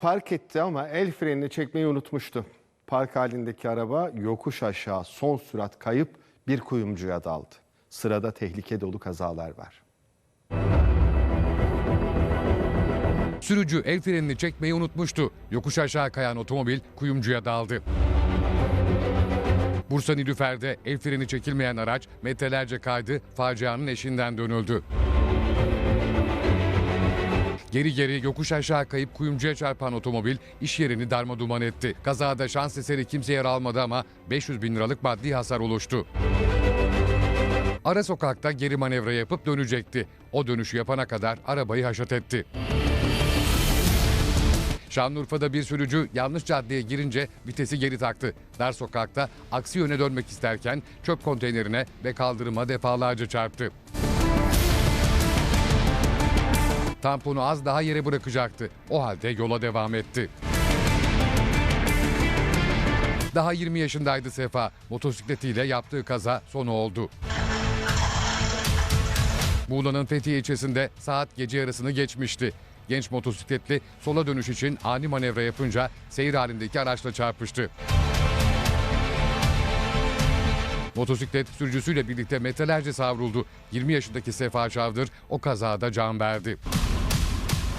Park etti ama el frenini çekmeyi unutmuştu. Park halindeki araba yokuş aşağı son sürat kayıp bir kuyumcuya daldı. Sırada tehlike dolu kazalar var. Sürücü el frenini çekmeyi unutmuştu. Yokuş aşağı kayan otomobil kuyumcuya daldı. Bursa Nilüfer'de el freni çekilmeyen araç metrelerce kaydı, facianın eşinden dönüldü. Geri geri yokuş aşağı kayıp kuyumcuya çarpan otomobil iş yerini darma duman etti. Kazada şans eseri kimse yer almadı ama 500 bin liralık maddi hasar oluştu. Ara sokakta geri manevra yapıp dönecekti. O dönüşü yapana kadar arabayı haşat etti. Şanlıurfa'da bir sürücü yanlış caddeye girince vitesi geri taktı. Dar sokakta aksi yöne dönmek isterken çöp konteynerine ve kaldırıma defalarca çarptı. Tamponu az daha yere bırakacaktı. O halde yola devam etti. Daha 20 yaşındaydı Sefa. Motosikletiyle yaptığı kaza sonu oldu. Muğla'nın Fethiye ilçesinde saat gece yarısını geçmişti. Genç motosikletli sola dönüş için ani manevra yapınca seyir halindeki araçla çarpıştı. Motosiklet sürücüsüyle birlikte metrelerce savruldu. 20 yaşındaki Sefa Çavdır o kazada can verdi.